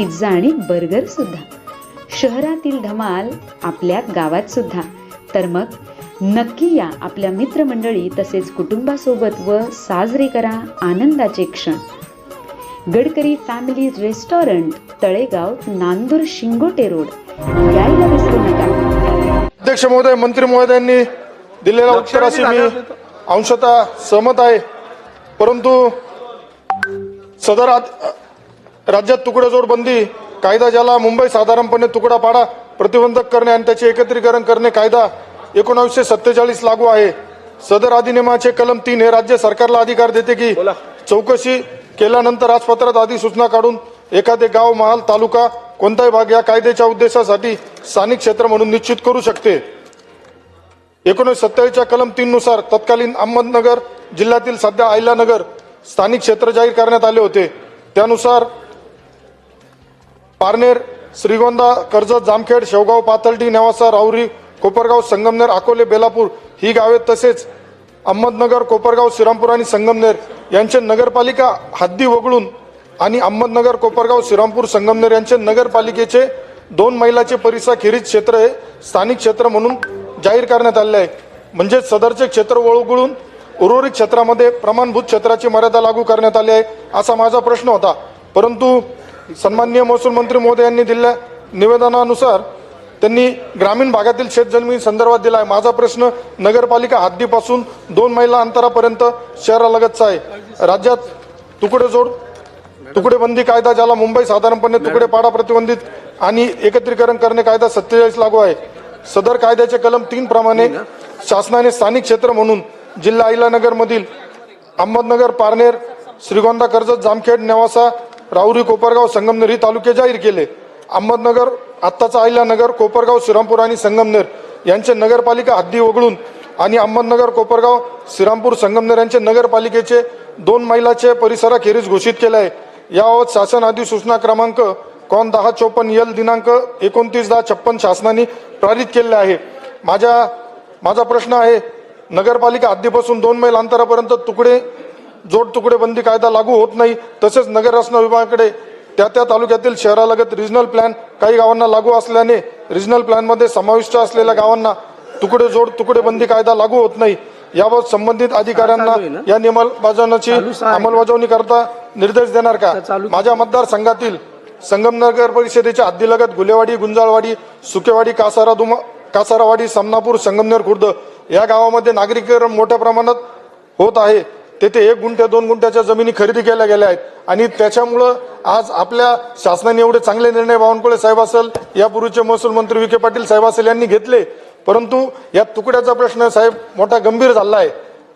Pizza आणि burger सुद्धा. शहरातील धमाल आपल्या गावात सुद्धा. तर मग नक्की या आपल्या मित्रमंडळी तसेच कुटुंबासोबत व साजरे करा आनंदाचे क्षण. Gadkari family restaurant Talegaon Nandur Shingote road. यायला विसरू नका. अध्यक्ष महोदय मंत्री महोदयांनी दिलेल्या उत्तराशी मी अंशतः सहमत आहे. परंतु सदर राज्यात तुकडेजोड बंदी कायदा ज्याला मुंबई साधारणपणे तुकडा पाडा प्रतिबंधक करणे आणि त्याचे एकत्रीकरण करणे कायदा एकोणावीसशे सत्तेचाळीस लागू आहे. सदर अधिनियमाचे कलम तीन हे राज्य सरकारला अधिकार देते की चौकशी केल्यानंतर राजपत्रात अधिसूचना काढून एखादे गाव महाल तालुका कोणताही भाग या कायद्याच्या उद्देशासाठी स्थानिक क्षेत्र म्हणून निश्चित करू शकते. एकोणीसशे सत्तावीसच्या कलम तीन नुसार तत्कालीन अहमदनगर जिल्ह्यातील सध्या आयलानगर स्थानिक क्षेत्र जाहीर करण्यात आले होते. त्यानुसार पारनेर श्रीगोंदा कर्जत जामखेड शेवगाव पाथर्डी नेवासा राहुरी कोपरगाव संगमनेर अकोले बेलापूर ही गावे तसेच अहमदनगर कोपरगाव श्रीरामपूर आणि संगमनेर यांचे नगरपालिका हद्दी वगळून आणि अहमदनगर कोपरगाव श्रीरामपूर संगमनेर यांचे नगरपालिकेचे दोन मैलाचे परिसराखेरीज क्षेत्र हे स्थानिक क्षेत्र म्हणून जाहीर करण्यात आले आहे म्हणजे सदरचे क्षेत्र वळगळून उर्वरित क्षेत्रामध्ये प्रमाणभूत क्षेत्राची मर्यादा लागू करण्यात आली आहे असा माझा प्रश्न होता. परंतु सन्माननीय महसूल मंत्री महोदय यांनी दिलेल्या निवेदनानुसार त्यांनी ग्रामीण भागातील शेतजमिनी संदर्भात दिला आहे माझा प्रश्न नगरपालिका हद्दीपासून दोन मैला अंतरापर्यंत शहरालगतचा आहे. राज्यात तुकडेजोड तुकडेबंदी कायदा ज्याला मुंबई साधारणपणे तुकडेपाडा प्रतिबंधित आणि एकत्रीकरण करणे कायदा सत्तेचाळीस लागू आहे. सदर कायद्याचे कलम तीन प्रमाणे शासनाने स्थानिक क्षेत्र म्हणून जिल्हा अहिलानगर मधील अहमदनगर पारनेर श्रीगोंदा कर्जत जामखेड नेवासा राहुरी कोपरगाव संगमनेर ही तालुके जाहीर केले. अहमदनगर आत्ताचा अहिल्यानगर कोपरगाव श्रीरामपूर आणि संगमनेर यांचे नगरपालिका हद्दी वगळून आणि अहमदनगर कोपरगाव श्रीरामपूर संगमनेर यांचे नगरपालिकेचे दोन मैलाचे परिसराखेरीज घोषित केले आहे. याबाबत शासन अधिसूचना क्रमांक कॉन दहा चोपन्न यल दिनांक एकोणतीस दहा छप्पन शासनाने पारित केलेले आहे. माझ्या माझा प्रश्न आहे नगरपालिका हद्दीपासून दोन मैल अंतरापर्यंत तुकडे जोड तुकडे बंदी कायदा लागू होत नाही तसेच नगर रचना विभागाकडे त्या त्या तालुक्यातील शहरालगत रिजनल प्लॅन काही गावांना लागू असल्याने रिजनल प्लॅनमध्ये समाविष्ट असलेल्या गावांना तुकडे जोड तुकडे बंदी कायदा लागू होत नाही. याबाबत संबंधित अधिकाऱ्यांना या नियमबजावणीची अंमलबजावणी करता निर्देश देणार का? माझ्या मतदारसंघातील संगमनगर परिषदेच्या हद्दीलगत गुलेवाडी गुंजाळवाडी सुकेवाडी कासारा दुमा कासारावाडी समनापूर संगमनेर खुर्द या गावामध्ये नागरिकीकरण मोठ्या प्रमाणात होत आहे. तेथे एक गुंठ्या दोन गुंठ्याच्या जमिनी खरेदी केल्या गेल्या आहेत. आणि त्याच्यामुळं आज आपल्या शासनाने एवढे चांगले निर्णय बावनकुळे साहेब असेल यापूर्वीचे महसूल मंत्री विखे पाटील साहेब असेल यांनी घेतले. परंतु या तुकड्याचा प्रश्न साहेब मोठा गंभीर झाला आहे.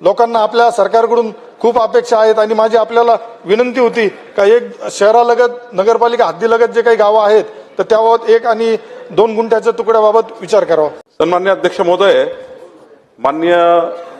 लोकांना आपल्या सरकारकडून खूप अपेक्षा आहेत आणि माझी आपल्याला विनंती होती का एक शहरालगत नगरपालिका हद्दीलगत जे काही गावं आहेत तर त्याबाबत एक आणि दोन गुंठ्याच्या तुकड्याबाबत विचार करावा. सन्मान्य अध्यक्ष महोदय मान्य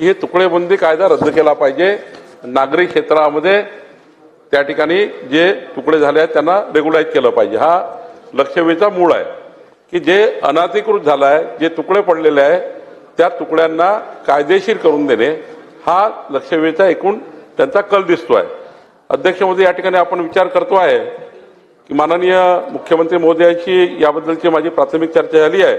हे तुकडेबंदी कायदा रद्द केला पाहिजे. नागरी क्षेत्रामध्ये त्या ठिकाणी जे तुकडे झाले आहेत त्यांना रेग्युलाइज केलं पाहिजे. हा लक्षवेधीचा मूळ आहे की जे अनाधिकृत झालं आहे जे तुकडे पडलेले आहे त्या तुकड्यांना कायदेशीर करून देणे हा लक्षवेधीचा एकूण त्यांचा कल दिसतोय. अध्यक्ष मोदी या ठिकाणी आपण विचार करतो आहे की माननीय मुख्यमंत्री मोदी यांची याबद्दलची माझी प्राथमिक चर्चा झाली आहे.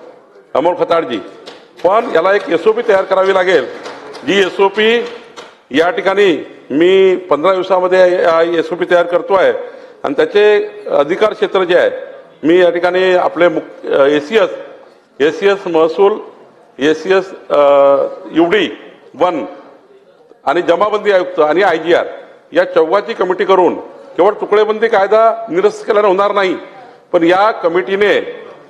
अमोल खताडजी. पण याला एक एस ओ पी तयार करावी लागेल. जी एस ओ पी या ठिकाणी मी पंधरा दिवसामध्ये एस ओ पी तयार करतो आहे आणि त्याचे अधिकार क्षेत्र जे आहे मी या ठिकाणी आपले A C S A C S महसूल A C S U D one आणि जमाबंदी आयुक्त आणि आय जी आर या चौघाची कमिटी करून केवळ तुकडेबंदी कायदा निरस्त केल्याने होणार नाही. पण या कमिटीने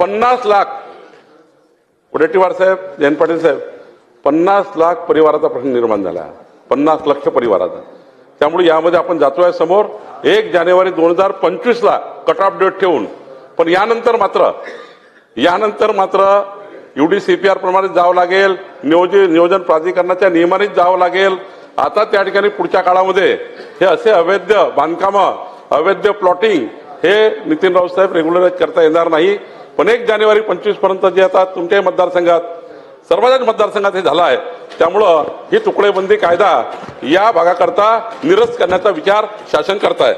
पन्नास लाख. वडेट्टीवार साहेब जयंत पाटील साहेब पन्नास लाख परिवाराचा प्रश्न निर्माण झाला. आहे पन्नास लक्ष परिवाराचा. त्यामुळे यामध्ये आपण जातोय समोर. एक जानेवारी दोन हजार पंचवीसला कट ऑफ डेट ठेवून. पण यानंतर मात्र यानंतर मात्र युडीसीपीआर प्रमाणे जावं लागेल. नियोजन नियोजन प्राधिकरणाच्या नियमानेच जावं लागेल. आता त्या ठिकाणी पुढच्या काळामध्ये हे असे अवैध बांधकामं अवैध प्लॉटिंग हे नितीन राऊत साहेब रेग्युलराईज करता येणार नाही. पण एक जानेवारी पंचवीसपर्यंत जे आता तुमच्याही मतदारसंघात सर्वांच्याच मतदारसंघात हे झालं आहे. त्यामुळं ही तुकडेबंदी कायदा या भागाकरता निरस्त करण्याचा विचार शासन करत आहे